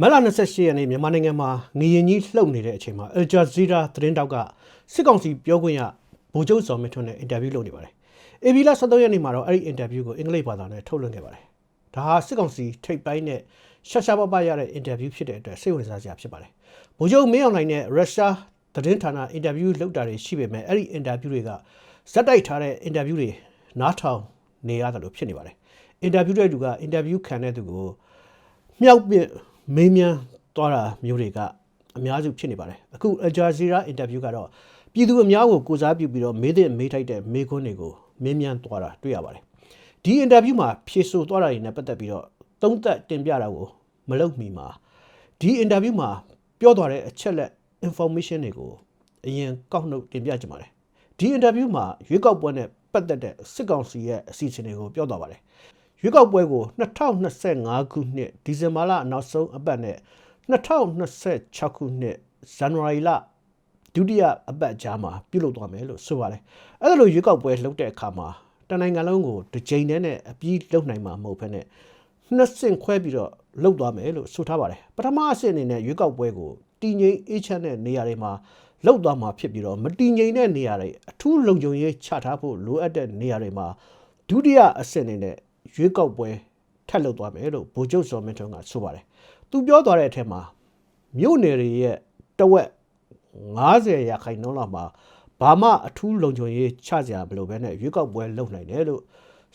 မတ်လ28ရက်နေ့မြန်မာနိုင်ငံမှာငရင်ကြီးလှုပ်နေတဲ့အချိန်မှာ Al Jazeera သတင်းတောက်ကစစ်ကောင်စီပြောခွင့်ရဗိုလ်ချုပ်စော်မင်းထွန်းနဲ့အင်တာဗျူးလုပ်နေပါတယ်။ AB လ23ရက်နေ့မှာတော့အဲ့ဒီအင်တာဗျူးကိုအင်္ဂလိပ်ဘာသာနဲ့ထုတ်လွှင့်ခဲ့ပါတယ်။ဒါဟာစစ်ကောင်စီထိပ်ပိုင်းနဲ့ရှာရှာပပရတဲ့အင်တာဗျူးဖြစ်တဲ့အတွက်စိတ်ဝင်စားစရာဖြစ်ပါတယ်။ဗိုလ်ချုပ်မင်းအောင်လှိုင်နဲ့ရုရှားသတင်းဌာနအင်တာဗျူးလုပ်တာတွေရှိပေမဲ့အဲ့ဒီအင်တာဗျူးတွေကဇက်တိုက်ထားတဲ့အင်တာဗျူးတွေနားထောင်နေရတယ်လို့ဖြစ်နေပါတယ်။အင်တာဗျူးတဲ့သူကအင်တာဗျူးခံတဲ့သူကိုမြောက်ပြ မေးမြန်းသွားတာမျိုးတွေကအများစုဖြစ်နေပါတယ်အခုအဂျာဇီရာအင်တာဗျူးကတော့ပြည်သူအများကိုကိုစားပြုပြီးတော့မေးတဲ့မေးထိုက်တဲ့မေးခွန်းတွေကိုမေးမြန်းသွားတာတွေ့ရပါတယ်ဒီအင်တာဗျူးမှာဖြေဆိုသွားတာတွေနဲ့ပတ်သက်ပြီးတော့သုံးသပ်တင်ပြတာကိုမလုပ်မီမှာဒီအင်တာဗျူးမှာပြောသွားတဲ့အချက်လက် information တွေကိုအရင်ကောက်နှုတ်တင်ပြကြပါတယ်ဒီအင်တာဗျူးမှာရွေးကောက်ပွဲနဲ့ပတ်သက်တဲ့စစ်ကောင်စီရဲ့အစီအစဉ်တွေကိုပြောသွားပါတယ် ရွေးကောက်ပွဲကို2025ခုနှစ်ဒီဇင်ဘာလနောက်ဆုံးအပတ်နဲ့2026ခုနှစ်ဇန်နဝါရီလဒုတိယအပတ်ကြားမှာပြုလုပ်သွားမယ်လို့ဆိုပါတယ်။အဲ့ဒါလိုရွေးကောက်ပွဲလုပ်တဲ့အခါမှာတနိုင်ငံလုံးကိုတစ်ကြိမ်နဲ့အပြီးလုပ်နိုင်မှာမဟုတ်ဘဲနဲ့နှစ်ဆင့်ခွဲပြီးတော့လုပ်သွားမယ်လို့ဆိုထားပါတယ်။ပထမအဆင့်အနေနဲ့ရွေးကောက်ပွဲကိုတည်ငြိမ်အေးချမ်းတဲ့နေရာတွေမှာလောက်သွားမှာဖြစ်ပြီးတော့မတည်ငြိမ်တဲ့နေရာတွေအထူးလုံခြုံရေးချထားဖို့လိုအပ်တဲ့နေရာတွေမှာဒုတိယအဆင့်အနေနဲ့ ရွေးကောက်ပွဲထပ်လုပ်သွားမယ်လို့ဗိုလ်ချုပ်စော်မင်းထွန်းကဆိုပါတယ်။သူပြောသွားတဲ့အထက်မှာမြို့နယ်တွေရဲ့တဝက်90ရာခိုင်နှုန်းလောက်မှာဘာမှအထူးလုံခြုံရေးချစရာမလိုဘဲနဲ့ရွေးကောက်ပွဲလုပ်နိုင်တယ်လို့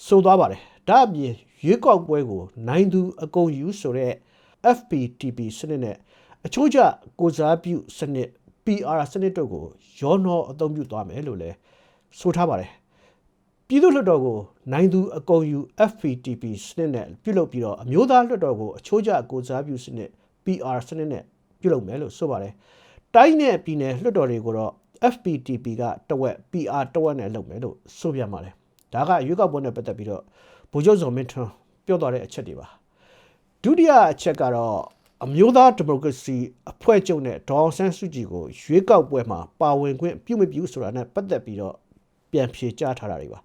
ဆိုသွားပါတယ်။ဒါအပြင်ရွေးကောက်ပွဲကိုနိုင်သူအကုန်ယူဆိုတဲ့ FPTP စနစ်နဲ့အချို့ကျကိုစားပြုစနစ် PR စနစ်တို့ကိုရောနှောအသုံးပြုသွားမယ်လို့လည်းဆိုထားပါတယ်။ ပြည်သူ့လွှတ်တော်ကိုနိုင်သူအကုန်ယူ FPTP စနစ်နဲ့ပြုလုပ်ပြီးတော့အမျိုးသားလွှတ်တော်ကိုအချို့ကျကိုစားပြုစနစ် PR စနစ်နဲ့ပြုလုပ်မယ်လို့ဆိုပါတယ်။တိုင်းနဲ့ပြည်နယ်လွှတ်တော်တွေကိုတော့ FPTP ကတဝက် PR တဝက်နဲ့လုပ်မယ်လို့ဆိုပြန်ပါတယ်။ဒါကရွေးကောက်ပွဲနဲ့ပတ်သက်ပြီးတော့ဗိုလ်ချုပ်စော်မင်းထွန်းပြောသွားတဲ့အချက်တွေပါ။ဒုတိယအချက်ကတော့အမျိုးသားဒီမိုကရေစီအဖွဲ့ချုပ်နဲ့ဒေါအောင်ဆန်းစုကြည်ကိုရွေးကောက်ပွဲမှာပါဝင်ခွင့်ပြုမပြုဆိုတာနဲ့ပတ်သက်ပြီးတော့ပြန်ဖြေကြားထားတာတွေပါ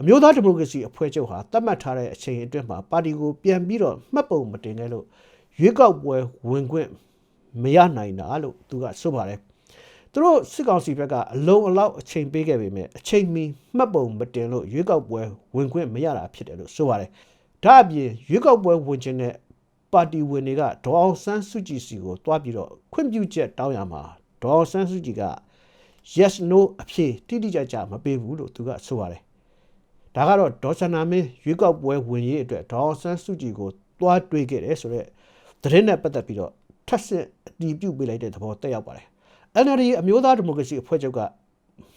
အမျိုးသားဒီမိုကရေစီအဖွဲ့ချုပ်ဟာသတ်မှတ်ထားတဲ့အချိန်အတွင်းမှာပါတီကိုပြန်ပြီးတော့မှတ်ပုံမတင်ခဲ့လို့ရွေးကောက်ပွဲဝင်ခွင့်မရနိုင်တာလို့သူကဆိုပါတယ်သူတို့စစ်ကောင်စီဘက်ကအလုံးအလောက်အချိန်ပေးခဲ့ပေမဲ့အချိန်မီမှတ်ပုံမတင်လို့ရွေးကောက်ပွဲဝင်ခွင့်မရတာဖြစ်တယ်လို့ဆိုပါတယ်ဒါအပြင်ရွေးကောက်ပွဲဝင်ခြင်းတဲ့ပါတီဝင်တွေကဒေါအောင်ဆန်းစုကြည်စီကိုတွားပြီးတော့ခွင့်ပြုချက်တောင်းရမှာဒေါအောင်ဆန်းစုကြည်က yes no အဖြေတိတိကျကျမပေးဘူးလို့သူကဆိုပါတယ် ဒါကတော့ဒေါ်စနာမင်းရွေးကောက်ပွဲဝင်ရေးအတွက်ဒေါအောင်ဆန်းစုကြည်ကိုတွားတွေးခဲ့တယ်ဆိုတော့သတင်းနဲ့ပတ်သက်ပြီးတော့ထပ်ဆင့်အတီးပြုတ်ပေးလိုက်တဲ့သဘောတက်ရောက်ပါတယ် NLD အမျိုးသားဒီမိုကရေစီအဖွဲ့ချုပ်က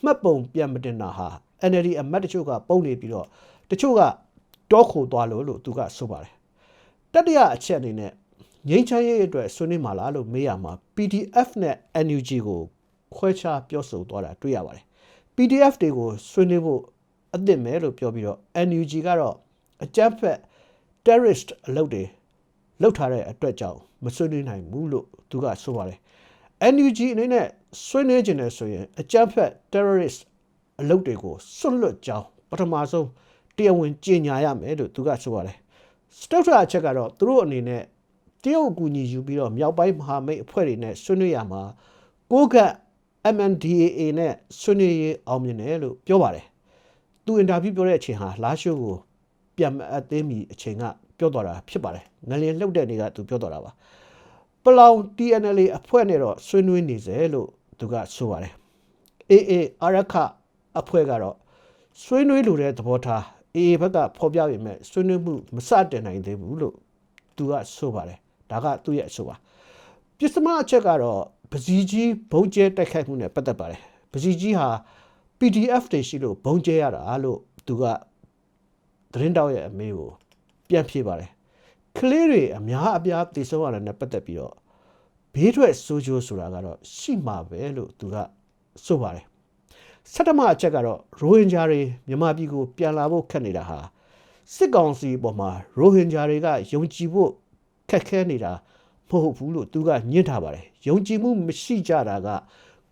မှတ်ပုံပြန်မတင်တာဟာ NLD အမတ်တချို့ကပုံနေပြီးတော့တချို့ကတောခိုသွားလို့လို့သူကဆိုပါတယ်တတိယအချက်အနေနဲ့ငိမ့်ချမ်းရေးအတွက်ဆွေးနွေးမှာလားလို့မေးရမှာ PDF နဲ့ NUG ကိုခွဲခြားပြောဆိုသွားတာတွေ့ရပါတယ် PDF တွေကိုဆွေးနွေးဖို့ အသင့်မဲလို့ပြောပြီးတော့ NUG ကတော့အကြမ်းဖက် terrorist အလုပ်တွေလုပ်ထားတဲ့အတွက်ကြောင့်မဆွေးနွေးနိုင်ဘူးလို့သူကဆိုပါတယ် NUG အနေနဲ့ဆွေးနွေးခြင်းနဲ့ဆိုရင်အကြမ်းဖက် terrorist အလုပ်တွေကိုဆွတ်လွတ်ကြောင်းပထမဆုံးတရားဝင်ကြေညာရမယ်လို့သူကဆိုပါတယ်စတုထအချက်ကတော့သူတို့အနေနဲ့တရုတ်အကူအညီယူပြီးတော့မြောက်ပိုင်းမဟာမိတ်အဖွဲ့တွေနဲ့ဆွေးနွေးရမှာကိုက MNDAA နဲ့ဆွေးနွေးရေးအောင်မြင်တယ်လို့ပြောပါတယ် သူအင်တာဗျူးပြောတဲ့အချိန်ဟာလာရှိုးကိုပြန်မအပ်သေးမီအချိန်ကပြောတော်တာဖြစ်ပါတယ်ငလျင်လှုပ်တဲ့နေ့ကသူပြောတော်တာပါပလောင် TNL အဖွဲ့နဲ့တော့ဆွေးနွေးနေစေလို့သူကဆိုပါတယ်အေးအေးအရခအဖွဲ့ကတော့ဆွေးနွေးလိုတဲ့သဘောထားအေးဘက်ကဖော်ပြပေမဲ့ဆွေးနွေးမှုမစတင်နိုင်သေးဘူးလို့သူကဆိုပါတယ်ဒါကသူ့ရဲ့အဆိုပါပစ္စမအချက်ကတော့ပစီကြီးဘုံကျဲတိုက်ခိုက်မှုနဲ့ပတ်သက်ပါတယ်ပစီကြီးဟာ PDF တွေရှိလို့ဘုံကျဲရတာလို့သူကသတင်းတောက်ရဲ့အမေကိုပြန်ဖြေပါတယ်ကလေးတွေအများအပြားတည်ဆုံးရတယ်နဲ့ပတ်သက်ပြီးတော့ဘေးထွက်ဆိုးကျိုးဆိုတာကတော့ရှိမှာပဲလို့သူကဆိုပါတယ်ဆတမအချက်ကတော့ရိုဟင်ဂျာတွေမြန်မာပြည်ကိုပြန်လာဖို့ခက်နေတာဟာစစ်ကောင်စီပေါ်မှာရိုဟင်ဂျာတွေကယုံကြည်ဖို့ခက်ခဲနေတာမဟုတ်ဘူးလို့သူကညှင်းထားပါတယ်ယုံကြည်မှုမရှိကြတာက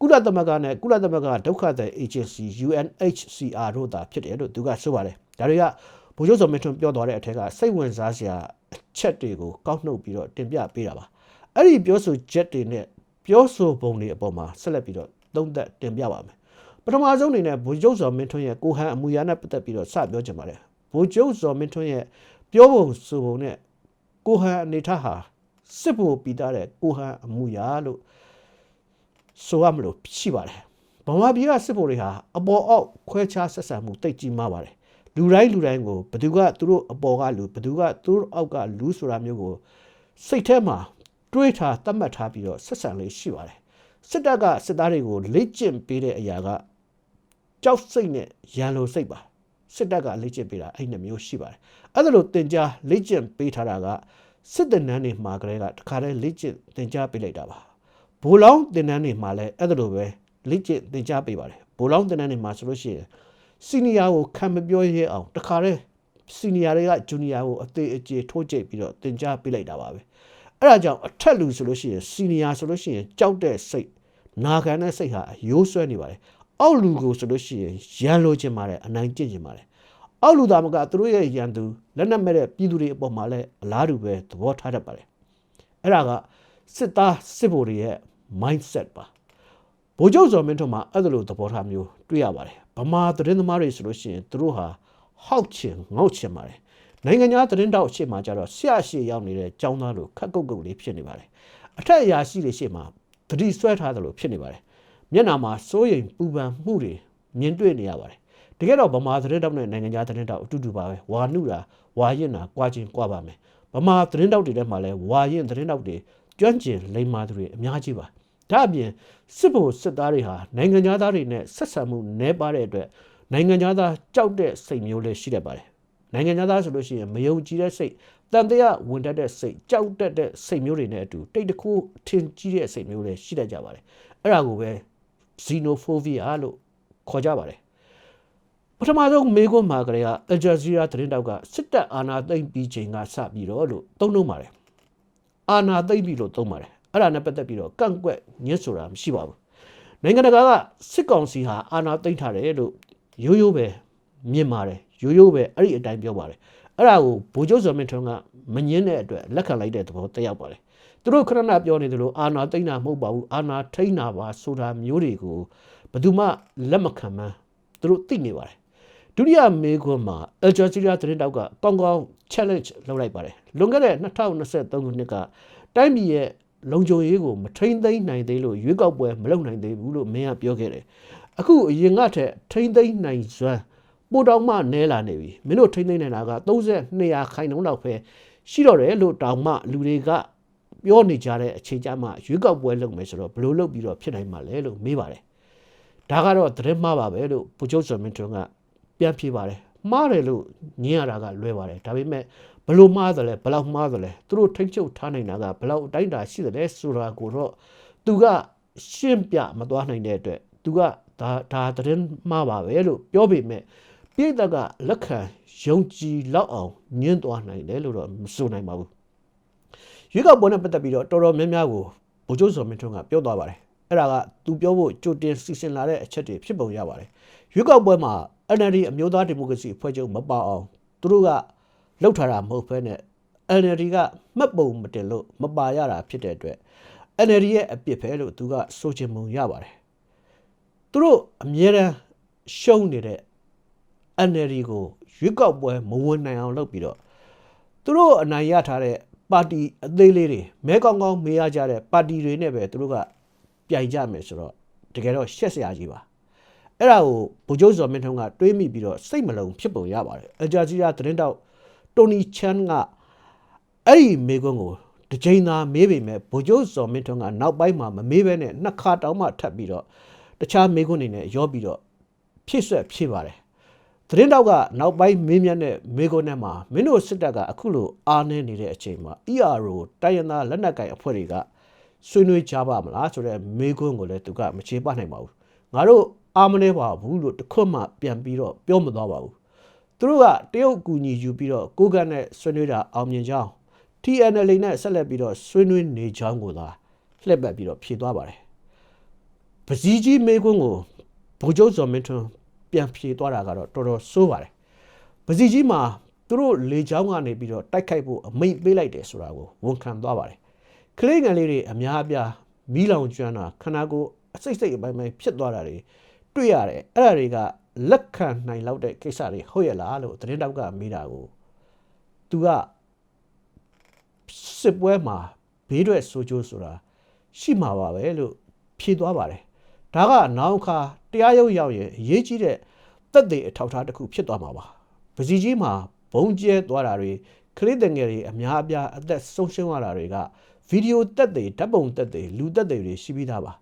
ကုလသမဂ္ဂနဲ့ကုလသမဂ္ဂဒုက္ခသည် agency UNHCR တို့သာဖြစ်တယ်လို့သူကဆိုပါတယ်ဒါတွေကဗိုလ်ချုပ်စော်မင်းထွန်းပြောသွားတဲ့အထက်ကစိတ်ဝင်စားစရာအချက်တွေကိုကောက်နှုတ်ပြီးတော့တင်ပြပေးတာပါအဲ့ဒီပြောဆိုချက်တွေနဲ့ပြောဆိုပုံတွေအပေါ်မှာဆက်လက်ပြီးတော့သုံးသပ်တင်ပြပါမယ်ပထမဆုံးအနေနဲ့ဗိုလ်ချုပ်ဇော်မင်းထွန်းရဲ့ကိုဟန်အမူအရာနဲ့ပတ်သက်ပြီးတော့စပြောချင်ပါတယ်ဗိုလ်ချုပ်ဇော်မင်းထွန်းရဲ့ပြောပုံဆိုပုံနဲ့ကိုဟန်အနေထားဟာစစ်ဖို့ပြီးသားတဲ့ကိုဟန်အမူအရာလို့ ဆိုရမလို့ရှိပါတယ်ဗမာပြည်ကစစ်ဖို့တွေဟာအပေါ်အောက်ခွဲခြားဆက်ဆံမှုတိတ်ကြီးမားပါတယ်လူတိုင်းလူတိုင်းကိုဘသူကသူတို့အပေါ်ကလူဘသူကသူတို့အောက်ကလူဆိုတာမျိုးကိုစိတ်ထဲမှာတွေးထားသတ်မှတ်ထားပြီးတော့ဆက်ဆံလေးရှိပါတယ်စစ်တပ်ကစစ်သားတွေကိုလေ့ကျင့်ပေးတဲ့အရာကကြောက်စိတ်နဲ့ရန်လိုစိတ်ပါစစ်တပ်ကလေ့ကျင့်ပေးတာအဲ့ဒီမျိုးရှိပါတယ်အဲ့ဒါလို့တင် जा လေ့ကျင့်ပေးထားတာကစစ်တပ်နန်းတွေမှာကလေးကတခါတည်းလေ့ကျင့်တင် जा ပေးလိုက်တာပါ ဘိုးလောင်းတင်နန်းတွေမှာလည်းအဲ့ဒါလိုပဲလေ့ကျင့်တင် जा ပေးပါတယ်ဘိုးလောင်းတင်နန်းတွေမှာဆိုလို့ရှိရင်စီနီယာကိုခံမပြောရဲအောင်တခါတည်းစီနီယာတွေကဂျူနီယာကိုအသေးအကျေထိုးကျိတ်ပြီးတော့တင် जा ပေးလိုက်တာပါပဲအဲ့ဒါကြောင့်အထက်လူဆိုလို့ရှိရင်စီနီယာဆိုလို့ရှိရင်ကြောက်တဲ့စိတ်နာခံတဲ့စိတ်ဟာအယိုးဆွဲနေပါတယ်အောက်လူကိုဆိုလို့ရှိရင်ရန်လိုချင်ပါတယ်အနိုင်ကျင့်ချင်ပါတယ်အောက်လူသားမကသူတို့ရဲ့ရန်သူလက်နက်မဲ့တဲ့ပြည်သူတွေအပေါ်မှာလည်းအလားတူပဲသဘောထားတတ်ပါတယ်အဲ့ဒါကစစ်သားစစ်ဗိုလ်တွေရဲ့ mindset ပါဗိုလ်ချုပ်ဇော်မင်းထွန်းမှာအဲ့ဒါလိုသဘောထားမျိုးတွေ့ရပါတယ်ဗမာသတင်းသမားတွေဆိုလို့ရှိရင်သူတို့ဟာဟောက်ချင်ငေါက်ချင်ပါတယ်နိုင်ငံသားသတင်းတောက်အရှိမှကျတော့ဆရာရှိရောက်နေတဲ့ចောင်းသားလိုခက်ကုတ်ကုတ်လေးဖြစ်နေပါတယ်အထက်အရာရှိတွေရှိမှသတိဆွဲထားတယ်လို့ဖြစ်နေပါတယ်မျက်နာမှာစိုးရိမ်ပူပန်မှုတွေမြင်တွေ့နေရပါတယ်တကယ်တော့ဗမာသတင်းတောက်နဲ့နိုင်ငံသားသတင်းတောက်အတူတူပါပဲဝါနုတာဝါရင်တာကြွားချင်းကြွားပါမယ်ဗမာသတင်းတောက်တွေထဲမှာလည်းဝါရင်သတင်းတောက်တွေ ကျွမ်းကျင်လိမ္မာသူတွေအများကြီးပါဒါအပြင်စစ်ဘုံစစ်သားတွေဟာနိုင်ငံသားတွေနဲ့ဆက်ဆံမှုနည်းပါတဲ့အတွက်နိုင်ငံသားကြောက်တဲ့စိတ်မျိုးလည်းရှိတတ်ပါတယ်နိုင်ငံသားဆိုလို့ရှိရင်မယုံကြည်တဲ့စိတ်တန်တရားဝင်တတ်တဲ့စိတ်ကြောက်တတ်တဲ့စိတ်မျိုးတွေနဲ့အတူတိတ်တခုထင်ကြီးတဲ့စိတ်မျိုးတွေရှိတတ်ကြပါတယ်အဲ့ဒါကိုပဲ xenophobia လို့ခေါ်ကြပါတယ်ပထမဆုံးမေကွန်းမှာကလေးကအဂျာဇီယာသတင်းတောက်ကစစ်တပ်အာဏာသိမ်းပြီးချိန်ကစပြီးတော့လို့သုံးနှုံးပါတယ် အာဏာသိမ်းပြီးလို့သုံးပါတယ်အဲ့ဒါနဲ့ပတ်သက်ပြီးတော့ကန့်ကွက်ညှစ်ဆိုတာမရှိပါဘူးနိုင်ငံတကာကစစ်ကောင်စီဟာအာဏာသိမ်းထားတယ်လို့ရိုးရိုးပဲမြင်ပါတယ်ရိုးရိုးပဲအဲ့ဒီအတိုင်းပြောပါတယ်အဲ့ဒါကိုဗိုလ်ချုပ်ဇော်မင်းထွန်းကမငင်းတဲ့အတွက်လက်ခံလိုက်တဲ့သဘောတက်ရောက်ပါတယ်သူတို့ခရဏပြောနေတယ်လို့အာနာသိမ့်တာမဟုတ်ပါဘူးအာနာထိန်းတာပါဆိုတာမျိုးတွေကိုဘယ်သူမှလက်မခံမှန်းသူတို့သိနေပါတယ် ဒုတိယမေခွန်းမှာအယ်ဂျာစီးယားသတင်းတောက်ကကောင်းကောင်း challenge လုပ်လိုက်ပါတယ်လွန်ခဲ့တဲ့2023ခုနှစ်ကတိုင်းပြည်ရဲ့လုံခြုံရေးကိုမထိမ့်သိမ်းနိုင်သေးလို့ရွေးကောက်ပွဲမလုပ်နိုင်သေးဘူးလို့မင်းကပြောခဲ့တယ်အခုအရင်ကထက်ထိမ့်သိမ်းနိုင်စွမ်းပိုတောင်မှနဲလာနေပြီမင်းတို့ထိမ့်သိမ်းနိုင်တာက32ရာခိုင်နှုန်းလောက်ပဲရှိတော့တယ်လို့တောင်မှလူတွေကပြောနေကြတဲ့အချိန်ကြမှာရွေးကောက်ပွဲလုပ်မယ်ဆိုတော့ဘလို့လုပ်ပြီးတော့ဖြစ်နိုင်မှာလဲလို့မေးပါတယ်ဒါကတော့သတင်းမှားပါပဲလို့ပူချုပ်စော်မင်းထွန်းက ပြန်ဖြေပါတယ်မှားတယ်လို့ညင်ရတာကလွဲပါတယ်ဒါပေမဲ့ဘလို့မှားတယ်လဲဘလောက်မှားတယ်လဲသူတို့ထိမ့်ချုပ်ထားနိုင်တာကဘလောက်အတိုင်းတာရှိတယ်လဲဆိုတာကိုတော့သူကရှင်းပြမသွားနိုင်တဲ့အတွက်သူကဒါဒါသတင်းမှားပါပဲလို့ပြောပေမဲ့ပြည်သက်ကလက်ခံယုံကြည်လောက်အောင်ညှင်းသွားနိုင်တယ်လို့တော့မဆိုနိုင်ပါဘူးရွေးကောက်ပွဲနဲ့ပတ်သက်ပြီးတော့တော်တော်များများကိုဗိုလ်ချုပ်စော်မင်းထွန်းကပြောသွားပါတယ်အဲ့ဒါကသူပြောဖို့ကြိုတင်စီစဉ်လာတဲ့အချက်တွေဖြစ်ပုံရပါတယ်ရွေးကောက်ပွဲမှာ NLD အမျိုးသားဒီမိုကရေစီအဖွဲ့ချုပ်မပါအောင်သူတို့ကလှုပ်ထားတာမဟုတ်ဘဲနဲ့ NLD ကမှတ်ပုံမတင်လို့မပါရတာဖြစ်တဲ့အတွက် NLD ရဲ့အပြစ်ပဲလို့သူကဆိုချင်ပုံရပါတယ်သူတို့အမြဲတမ်းရှုံးနေတဲ့ NLD ကိုရွေးကောက်ပွဲမဝင်နိုင်အောင်လုပ်ပြီးတော့သူတို့အနိုင်ရထားတဲ့ပါတီအသေးလေးတွေမဲကောင်းကောင်းမေးရကြတဲ့ပါတီတွေနဲ့ပဲသူတို့ကပြိုင်ကြမယ်ဆိုတော့တကယ်တော့ရှက်စရာကြီးပါ အဲ့ဒါကိုဗိုလ်ချုပ်ဇော်မင်းထွန်းကတွေးမိပြီးတော့စိတ်မလုံဖြစ်ပုံရပါတယ်အဂျာဂျီယာသတင်းတောက်တိုနီချန်ကအဲ့ဒီမေကွန်းကိုတစ်ချိန်သာမေးပေမဲ့ဗိုလ်ချုပ်ဇော်မင်းထွန်းကနောက်ပိုင်းမှာမမေးဘဲနဲ့နှစ်ခါတောင်မှထပ်ပြီးတော့တခြားမေကွန်းတွေနဲ့ရောပြီးတော့ဖြည့်ဆွက်ဖြည့်ပါတယ်သတင်းတောက်ကနောက်ပိုင်းမင်းမြတ်တဲ့မေကွန်းနဲ့မှာမင်းတို့စစ်တပ်ကအခုလိုအားနေနေတဲ့အချိန်မှာ ERO တိုင်းရင်းသားလက်နက်ကိုင်အဖွဲ့တွေကဆွေးနွေးကြပါမလားဆိုတော့မေကွန်းကိုလည်းသူကမချေပနိုင်ပါဘူးငါတို့ အားမလဲပါဘူးလို့တခွတ်မှပြန်ပြီးတော့ပြောမသွားပါဘူးသူတို့ကတရုတ်ကူညီယူပြီးတော့ကိုကန်နဲ့ဆွေးနွေးတာအောင်မြင်ကြောင်း TNL နဲ့ဆက်လက်ပြီးတော့ဆွေးနွေးနေကြောင်းကိုသာလှည့်ပတ်ပြီးတော့ဖြေသွားပါတယ်ပစည်းကြီးမေကွန်းကိုဗိုလ်ချုပ်ဇော်မင်းထွန်းပြန်ဖြေသွားတာကတော့တော်တော်ဆိုးပါတယ်ပစည်းကြီးမှာသူတို့လေချောင်းကနေပြီးတော့တိုက်ခိုက်ဖို့အမိန့်ပေးလိုက်တယ်ဆိုတာကိုဝန်ခံသွားပါတယ်ကလေးငယ်လေးတွေအများအပြားမီးလောင်ကျွမ်းတာခန္ဓာကိုယ်အစိတ်စိတ်အပိုင်းပိုင်းဖြစ်သွားတာတွေ တွေ့ရတယ်အဲ့ဒါတွေကလက်ခံနိုင်လောက်တဲ့ကိစ္စတွေဟုတ်ရဲ့လားလို့သတင်းတောက်ကမေးတာကိုသူကစစ်ပွဲမှာဘေးထွက်ဆိုးကျိုးဆိုတာရှိမှာပါပဲလို့ဖြေသွားပါတယ်ဒါကနောက်ခါတရားရုံးရောက်ရင်အရေးကြီးတဲ့သက်သေအထောက်အထားတစ်ခုဖြစ်သွားမှာပါပစီကြီးမှာဘုံကျဲသွားတာတွေကလေးတငယ်တွေအများအပြားအသက်ဆုံးရှုံးရတာတွေကဗီဒီယိုတက်တွေဓာတ်ပုံတက်တွေလူတက်တွေတွေရှိပြီးသားပါ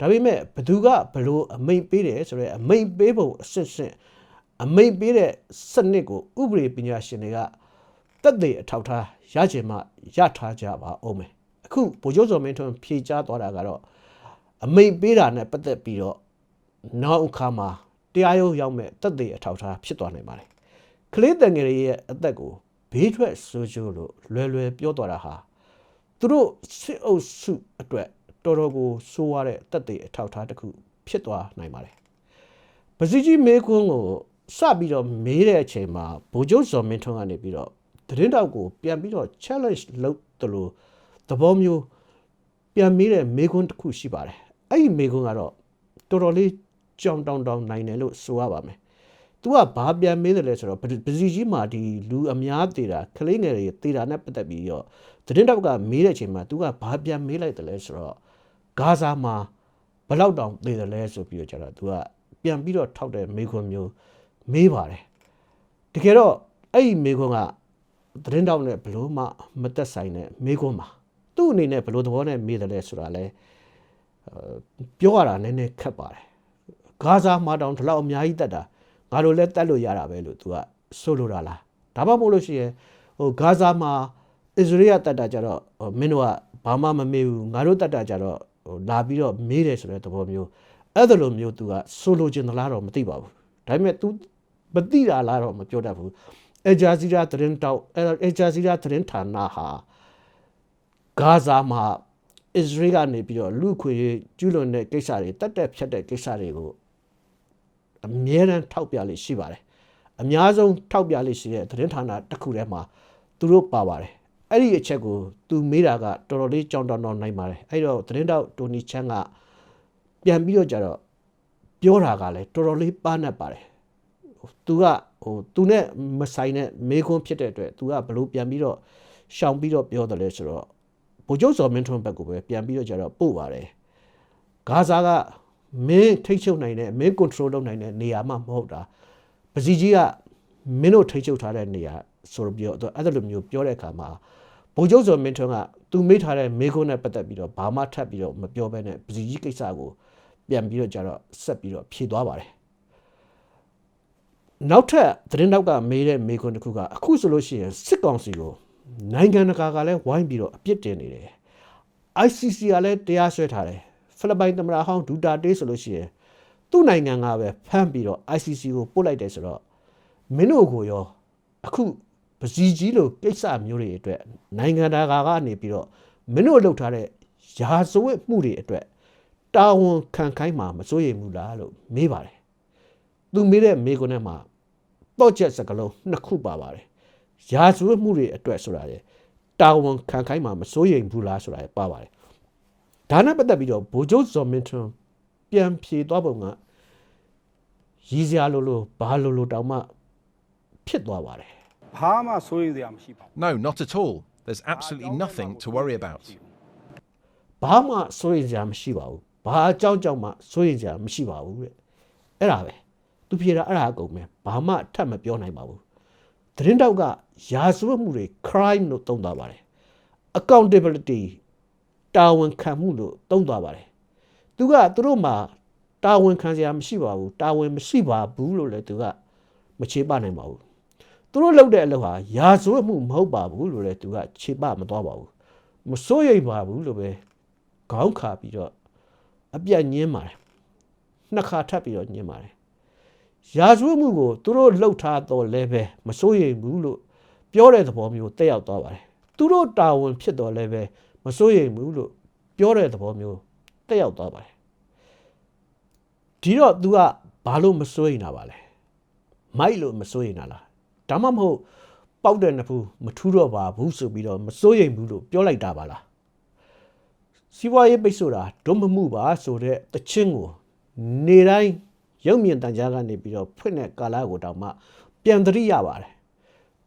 ဒါပေမဲ့ဘသူကဘလို့အမိတ်ပေးတယ်ဆိုတော့အမိတ်ပေးပုံအစစ်စစ်အမိတ်ပေးတဲ့စနစ်ကိုဥပဒေပညာရှင်တွေကတက်တွေအထောက်ထားရချင်မှရထားကြပါအောင်မယ်အခုဗိုလ်ချုပ်စော်မင်းထွန်းဖြေချသွားတာကတော့အမိတ်ပေးတာနဲ့ပတ်သက်ပြီးတော့နောက်အခါမှာတရားရုံးရောက်မဲ့တက်တွေအထောက်ထားဖြစ်သွားနိုင်ပါတယ်ကလေးတငယ်ရဲ့အသက်ကိုဘေးထွက်ဆိုးကျိုးလို့လွယ်လွယ်ပြောသွားတာဟာသူတို့စစ်အုပ်စုအတွက် တော်တော်ကိုဆိုးရတဲ့တက်တွေအထောက်ထားတစ်ခုဖြစ်သွားနိုင်ပါတယ်။ပစီကြီးမေခွန်းကိုစပြီးတော့မေးတဲ့အချိန်မှာဗိုလ်ချုပ်ဇော်မင်းထွန်းကနေပြီးတော့သတင်းတောက်ကိုပြန်ပြီးတော့ challenge လုပ်တယ်လို့သဘောမျိုးပြန်မေးတဲ့မေခွန်းတစ်ခုရှိပါတယ်။အဲ့ဒီမေခွန်းကတော့တော်တော်လေးကြောင်တောင်တောင်နိုင်တယ်လို့ဆိုရပါမယ်။ तू ကဘာပြန်မေးတယ်လဲဆိုတော့ပစီကြီးမှာဒီလူအများသေးတာကလေးငယ်တွေသေးတာနဲ့ပတ်သက်ပြီးတော့သတင်းတောက်ကမေးတဲ့အချိန်မှာ तू ကဘာပြန်မေးလိုက်တယ်လဲဆိုတော့ ဂါဇာမှာဘလောက်တောင်သေးတယ်လဲဆိုပြီးတော့ကျတော့ तू ကပြန်ပြီးတော့ထောက်တဲ့မေခွန်းမျိုးမေးပါတယ်တကယ်တော့အဲ့ဒီမေခွန်းကသတင်းတောက်နဲ့ဘလို့မှမသက်ဆိုင်တဲ့မေခွန်းပါသူ့အနေနဲ့ဘလို့သဘောနဲ့မေးတယ်လဲဆိုတာလဲပြောရတာနည်းနည်းခက်ပါတယ်ဂါဇာမှာတောင်ဒီလောက်အများကြီးတက်တာငါတို့လည်းတက်လို့ရတာပဲလို့ तू ကဆိုလိုတာလားဒါမှမဟုတ်လို့ရှိရင်ဟိုဂါဇာမှာအစ္စရေးကတက်တာကြတော့မင်းတို့ကဘာမှမမေးဘူးငါတို့တက်တာကြတော့ ဟိုလာပြီးတော့မေးတယ်ဆိုတဲ့သဘောမျိုးအဲ့ဒါလိုမျိုး तू ကဆိုလိုချင်သလားတော့မသိပါဘူးဒါပေမဲ့ तू မသိတာလားတော့မပြောတတ်ဘူးအဂျာဇီရာသတင်းတောက်အဂျာဇီရာသတင်းဌာနဟာဂါဇာမှာအစ္စရေးကနေပြီးတော့လူခွေကျူးလွန်တဲ့ကိစ္စတွေတက်တက်ဖြတ်တဲ့ကိစ္စတွေကိုအမြဲတမ်းထောက်ပြလေးရှိပါတယ်အများဆုံးထောက်ပြလေးရှိတဲ့သတင်းဌာနတစ်ခုထဲမှာသူတို့ပါပါတယ် အဲ့ဒီအချက်ကိုသူမေးတာကတော်တော်လေးကြောင်တောင်တောင်နိုင်ပါတယ်အဲ့တော့သတင်းတောက်တိုနီချန်ကပြန်ပြီးတော့ကြတော့ပြောတာကလည်းတော်တော်လေးပါနတ်ပါတယ်သူကဟိုသူနဲ့မဆိုင်တဲ့မေခွန်းဖြစ်တဲ့အတွက်သူကဘလို့ပြန်ပြီးတော့ရှောင်ပြီးတော့ပြောတယ်လဲဆိုတော့ဗိုလ်ချုပ်စော်မင်းထွန်းဘက်ကိုပဲပြန်ပြီးတော့ကြတော့ပို့ပါတယ်ဂါဇာကမင်းထိတ်ချုပ်နိုင်တဲ့မင်း control လုပ်နိုင်တဲ့နေရာမှမဟုတ်တာပစီကြီးကမင်းတို့ထိတ်ချုပ်ထားတဲ့နေရာ ဆိုပြီးတော့အဲ့လိုမျိုးပြောတဲ့အခါမှာဗိုလ်ချုပ်စော်မင်းထွန်းကသူမိထားတဲ့မေခွန်းနဲ့ပတ်သက်ပြီးတော့ဘာမှထပ်ပြီးတော့မပြောဘဲနဲ့ပစီကြီးကိစ္စကိုပြန်ပြီးတော့ကြတော့ဆက်ပြီးတော့ဖြေသွားပါတယ်နောက်ထပ်သတင်းနောက်ကမေးတဲ့မေခွန်းတစ်ခုကအခုဆိုလို့ရှိရင်စစ်ကောင်စီကိုနိုင်ငံတကာကလည်းဝိုင်းပြီးတော့အပြစ်တင်နေတယ် ICC ကလည်းတရားစွဲထားတယ်ဖိလစ်ပိုင်သမ္မတဟောင်းဒူတာတေးဆိုလို့ရှိရင်သူ့နိုင်ငံကပဲဖမ်းပြီးတော့ ICC ကိုပို့လိုက်တယ်ဆိုတော့မင်းတို့ကိုရောအခု ပစီကြီးလိုကိစ္စမျိုးတွေအတွက်နိုင်ငံတကာကနေပြီးတော့မင်းတို့လှုပ်ထားတဲ့ရာဇဝတ်မှုတွေအတွက်တာဝန်ခံခိုင်းမှာမစိုးရိမ်ဘူးလားလို့မေးပါတယ်သူမေးတဲ့မေးခွန်းထဲမှာတော့ချက်စကလုံးနှစ်ခုပါပါတယ်ရာဇဝတ်မှုတွေအတွက်ဆိုတာလေတာဝန်ခံခိုင်းမှာမစိုးရိမ်ဘူးလားဆိုတာပါပါတယ်ဒါနဲ့ပတ်သက်ပြီးတော့ဗိုလ်ချုပ်ဇော်မင်းထွန်းပြန်ဖြေသွားပုံကရည်စရာလိုလိုဘာလိုလိုတောင်မှဖြစ်သွားပါတယ် ဘာမှစိုးရိမ်စရာမရှိပါဘူး No, not at all. There's absolutely nothing to worry about. ဘာမှစိုးရိမ်စရာမရှိပါဘူးဘာအကြောင်းကြောင့်မှစိုးရိမ်စရာမရှိပါဘူးတဲ့အဲ့ဒါပဲသူဖြေတာအဲ့ဒါအကုန်ပဲဘာမှထပ်မပြောနိုင်ပါဘူးသတင်းတောက်ကရာဇဝတ်မှုတွေ crime လို့သုံးသွားပါတယ် accountability တာဝန်ခံမှုလို့သုံးသွားပါတယ်သူကသူတို့မှာတာဝန်ခံစရာမရှိပါဘူးတာဝန်မရှိပါဘူးလို့လည်းသူကမချေပနိုင်ပါဘူး သူတို့လုပ်တဲ့အလုပ်ဟာရာဇဝတ်မှုမဟုတ်ပါဘူးလို့လည်းသူကခြေပမသွားပါဘူးမစိုးရိမ်ပါဘူးလို့ပဲခေါင်းခါပြီးတော့အပြတ်ညင်းပါတယ်နှစ်ခါထပ်ပြီးတော့ညင်းပါတယ်ရာဇဝတ်မှုကိုသူတို့လှုပ်ထားတော့လည်းပဲမစိုးရိမ်ဘူးလို့ပြောတဲ့သဘောမျိုးတက်ရောက်သွားပါတယ်သူတို့တာဝန်ဖြစ်တော့လည်းပဲမစိုးရိမ်ဘူးလို့ပြောတဲ့သဘောမျိုးတက်ရောက်သွားပါတယ်ဒီတော့ तू ကဘာလို့မစိုးရိမ်တာပါလဲမိုက်လို့မစိုးရိမ်တာလား ဒါမှမဟုတ်ပေါက်တဲ့နှစ်ဖူးမထူးတော့ပါဘူးဆိုပြီးတော့မစိုးရိမ်ဘူးလို့ပြောလိုက်တာပါလားစီးပွားရေးပိတ်ဆို့တာဒုမမှုပါဆိုတဲ့တချင်းကိုနေတိုင်းရုပ်မြင်တန်ကြားကနေပြီးတော့ဖွင့်တဲ့ကာလကိုတောင်မှပြန်သတိရပါတယ်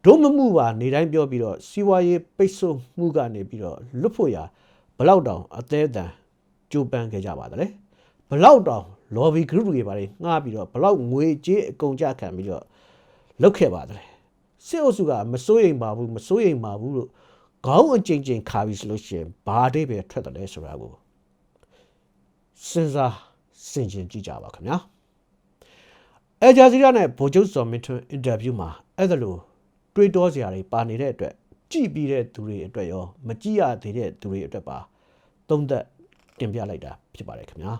ဒုမမှုပါနေတိုင်းပြောပြီးတော့စီးပွားရေးပိတ်ဆို့မှုကနေပြီးတော့လွတ်ဖို့ရာဘလောက်တောင်အသေးအတန်ကြိုးပမ်းခဲ့ကြပါသလဲဘလောက်တောင် lobby group တွေပါတယ်ငှားပြီးတော့ဘလောက်ငွေကြေးအကုန်ကြခံပြီးတော့လုပ်ခဲ့ပါသလဲ စစ်အုပ်စုကမစိုးရိမ်ပါဘူးမစိုးရိမ်ပါဘူးလို့ခေါင်းအကျဉ်းချင်းခါပြီးဆိုလို့ရှိရင်ဘာအတိတ်ပဲထွက်တယ်လဲဆိုတာကိုစဉ်းစားဆင်ခြင်ကြည့်ကြပါခင်ဗျာအဲဂျာဇီရာနဲ့ဗိုလ်ချုပ်စော်မင်းထွန်းအင်တာဗျူးမှာအဲ့ဒါလို့တွေးတောစရာတွေပါနေတဲ့အတွက်ကြည့်ပြီးတဲ့သူတွေအတွက်ရော မကြည့်ရသေးတဲ့သူတွေအတွက်ပါသုံးသက်တင်ပြလိုက်တာဖြစ်ပါတယ်ခင်ဗျာ